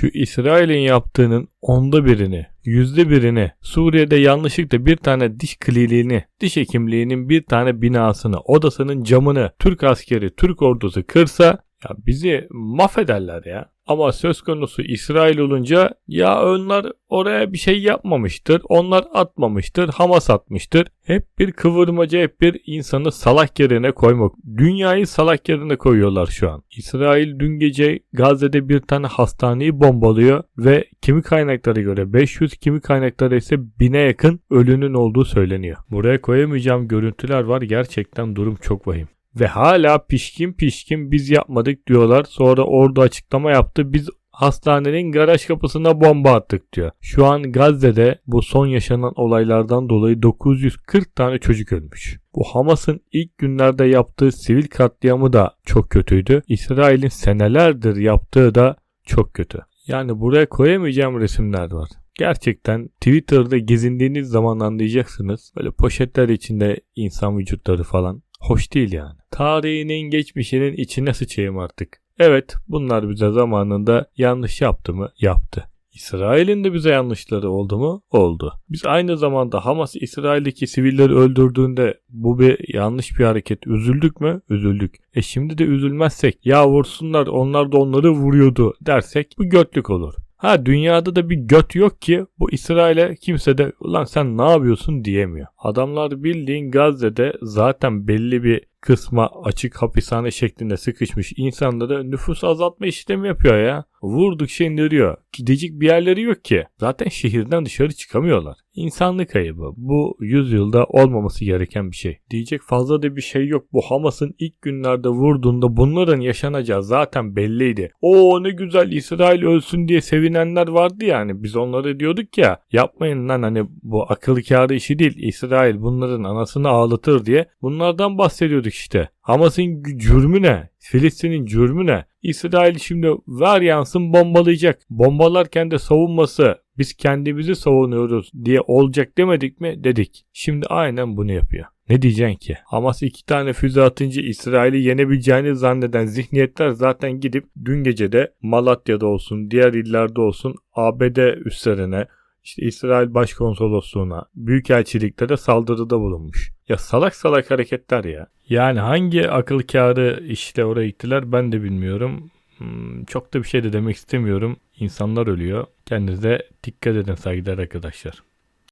Şu İsrail'in yaptığının onda birini, yüzde birini, Suriye'de yanlışlıkla bir tane diş kliniğini, diş hekimliğinin bir tane binasını, odasının camını Türk askeri, Türk ordusu kırsa ya bizi mahvederler ya. Ama söz konusu İsrail olunca ya onlar oraya bir şey yapmamıştır, onlar atmamıştır, Hamas atmıştır. Hep bir kıvırmaca, hep bir insanı salak yerine koymak. Dünyayı salak yerine koyuyorlar şu an. İsrail dün gece Gazze'de bir tane hastaneyi bombalıyor ve kimi kaynaklara göre 500, kimi kaynaklara ise 1000'e yakın ölünün olduğu söyleniyor. Buraya koyamayacağım görüntüler var. Gerçekten durum çok vahim. Ve hala pişkin pişkin biz yapmadık diyorlar. Sonra orada açıklama yaptı. Biz hastanenin garaj kapısına bomba attık diyor. Şu an Gazze'de bu son yaşanan olaylardan dolayı 940 tane çocuk ölmüş. Bu Hamas'ın ilk günlerde yaptığı sivil katliamı da çok kötüydü. İsrail'in senelerdir yaptığı da çok kötü. Yani buraya koyamayacağım resimler var. Gerçekten Twitter'da gezindiğiniz zaman anlayacaksınız. Böyle poşetler içinde insan vücutları falan. Hoş değil yani. Tarihinin geçmişinin içine sıçayım artık. Evet bunlar bize zamanında yanlış yaptı mı? Yaptı. İsrail'in de bize yanlışları oldu mu? Oldu. Biz aynı zamanda Hamas İsrail'deki sivilleri öldürdüğünde bu bir yanlış bir hareket. Üzüldük mü? Üzüldük. E şimdi de üzülmezsek ya vursunlar onlar da onları vuruyordu dersek bu götlük olur. Ha dünyada da bir göt yok ki bu İsrail'e kimse de ulan sen ne yapıyorsun diyemiyor. Adamlar bildiğin Gazze'de zaten belli bir kısma açık hapishane şeklinde sıkışmış insanları nüfus azaltma işlemi yapıyor ya. Vurdukça indiriyor. Gidecek bir yerleri yok ki. Zaten şehirden dışarı çıkamıyorlar. İnsanlık ayıbı. Bu yüzyılda olmaması gereken bir şey. Diyecek fazla da bir şey yok. Bu Hamas'ın ilk günlerde vurduğunda bunların yaşanacağı zaten belliydi. O ne güzel İsrail ölsün diye sevinenler vardı yani. Biz onları diyorduk ya yapmayın lan hani bu akıl kârı işi değil. İsrail bunların anasını ağlatır diye. Bunlardan bahsediyorduk işte. Hamas'ın cürmü ne? Filistin'in cürmü ne? İsrail şimdi ver yansın bombalayacak. Bombalarken de savunması biz kendimizi savunuyoruz diye olacak demedik mi? Dedik. Şimdi aynen bunu yapıyor. Ne diyeceksin ki? Hamas iki tane füze atınca İsrail'i yenebileceğini zanneden zihniyetler zaten gidip dün gece de Malatya'da olsun, diğer illerde olsun ABD üslerine, işte İsrail Başkonsolosluğuna, büyükelçiliklere saldırıda bulunmuş. Ya salak salak hareketler ya. Yani hangi akıl kârı işle oraya gittiler ben de bilmiyorum. Hmm, çok da bir şey de demek istemiyorum. İnsanlar ölüyor. Kendinize dikkat edin saygılar arkadaşlar.